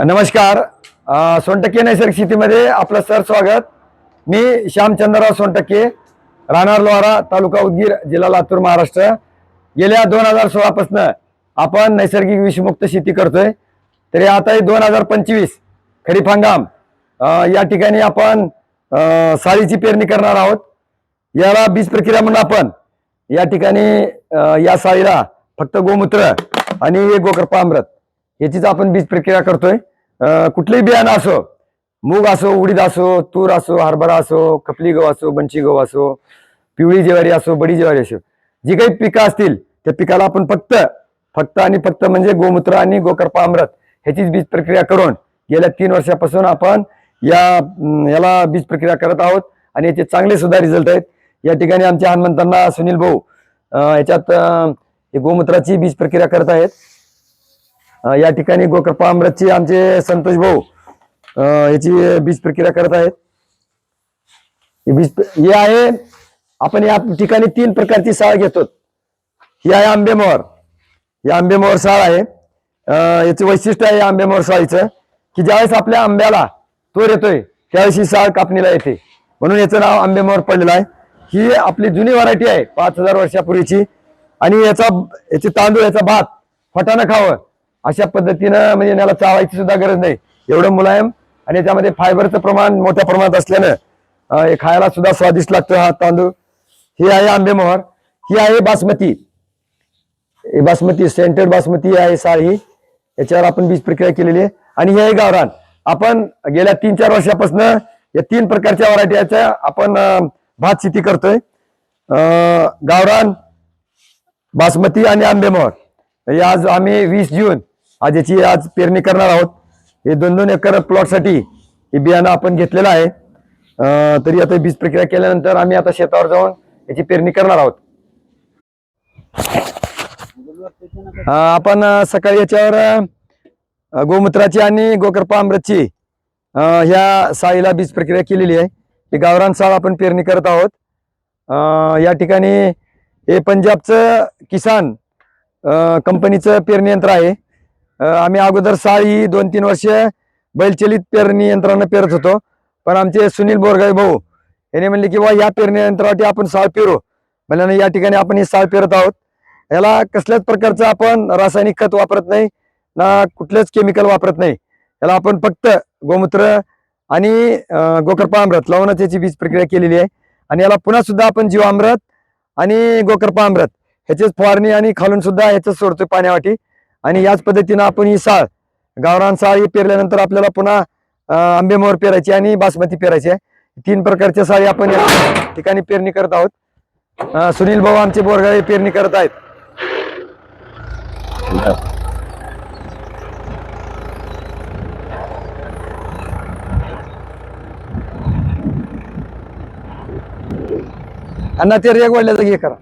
नमस्कार. सोनटक्के नैसर्गिक शेतीमध्ये आपलं सर स्वागत. मी श्यामचंद्रराव सोनटक्के राहणार लोहारा तालुका उदगीर जिल्हा लातूर महाराष्ट्र. गेल्या दोन हजार सोळापासून आपण नैसर्गिक विषमुक्त शेती करतोय. तरी आता दोन हजार पंचवीस खरीप हंगाम या ठिकाणी आपण साळीची पेरणी करणार आहोत. याला बीज प्रक्रिया म्हणून आपण या ठिकाणी या साळीला फक्त गोमूत्र आणि एक गोकरपा अमृत याचीच आपण बीज प्रक्रिया करतोय. कुठलंही बियाणं असो मूग असो उडीद असो तूर असो हरभरा असो खपली गहू असो बंची गहू असो पिवळी ज्वारी असो बडी ज्वारी असो जी काही पिकं असतील त्या पिकाला आपण फक्त फक्त आणि फक्त म्हणजे गोमूत्र आणि गोकरपा अमृत ह्याचीच बीज प्रक्रिया करून गेल्या तीन वर्षापासून आपण या याला बीज प्रक्रिया करत आहोत आणि याचे चांगले सुद्धा रिझल्ट आहेत. या ठिकाणी आमच्या हनुमंतांना सुनील भाऊ याच्यात हे गोमूत्राची बीज प्रक्रिया करत आहेत. या ठिकाणी गोकरपा अमृतची आमचे संतोष भाऊ याची बीज प्रक्रिया करत आहेत. बीज हे आहे आपण या ठिकाणी तीन प्रकारची साळ घेतो. ही आहे आंबेमोहर ही आंबेमोहर साळ आहे. याचं वैशिष्ट्य आहे आंबेमोहर साळीचं की ज्यावेळेस आपल्या आंब्याला तोर येतोय त्यावेळेस ही साळ कापणीला येते. म्हणून याचं नाव आंबेमोहर पडलेलं आहे. ही आपली जुनी व्हरायटी आहे पाच हजार वर्षापूर्वीची. आणि याचा याचे तांदूळ याचा भात फटाणं खावं अशा पद्धतीनं म्हणजे याला चावायची सुद्धा गरज नाही. एवढं मुलायम आणि याच्यामध्ये फायबरचं प्रमाण मोठ्या प्रमाणात असल्यानं हे खायला सुद्धा स्वादिष्ट लागतो हा तांदूळ. ही आहे आंबेमोहर ही आहे बासमती. बासमती सेंटेड बासमती आहे साळी याच्यावर आपण बीज प्रक्रिया केलेली आहे. आणि हे आहे गावरान. आपण गेल्या तीन चार वर्षापासून या तीन प्रकारच्या व्हरायटीच्या आपण भात शेती करतोय. गावरान बासमती आणि आंबेमोहर आज आम्ही वीस जून आज याची आज पेरणी करणार आहोत. हे दोन दोन एकर प्लॉटसाठी हे बियाणं आपण घेतलेलं आहे. तरी आता बीज प्रक्रिया केल्यानंतर आम्ही आता शेतावर जाऊन याची पेरणी करणार आहोत. आपण सकाळी याच्यावर गोमूत्राची आणि गोकर्पा अमृतची ह्या साळीला बीज प्रक्रिया केलेली आहे. ही गावरान साळ आपण पेरणी करत आहोत. या ठिकाणी हे पंजाबचं किसान कंपनीचं पेरणी यंत्र आहे. आम्ही अगोदर साळी दोन तीन वर्ष बैलचलित पेरणी यंत्रानं पेरत होतो. पण आमचे सुनील बोरगाई भाऊ यांनी म्हणले की बा या पेरणी यंत्रावरती आपण साळ पेरू. म्हणल्यानं या ठिकाणी आपण ही साळ पेरत आहोत. याला कसल्याच प्रकारचं आपण रासायनिक खत वापरत नाही ना कुठलंच केमिकल वापरत नाही. याला आपण फक्त गोमूत्र आणि अं, गोकर्पा लावूनच याची बीज प्रक्रिया केलेली आहे. आणि याला पुन्हा सुद्धा आपण जीवामृत आणि गोकर्पा ह्याचेच फवारणी आणि खालून सुद्धा ह्याच सोडतोय पाण्यावाटी आणि याच पद्धतीनं आपण ही साळ गावरान साळ ही पेरल्यानंतर आपल्याला पुन्हा आंबेमोहर पेरायची आणि बासमती पेरायची आहे. तीन प्रकारच्या साळी आपण या ठिकाणी पेरणी करत आहोत. सुनील भाऊ आमचे बोरगाळे पेरणी करत आहेत. अण्णा ते रेग वाढल्याचं घे करा.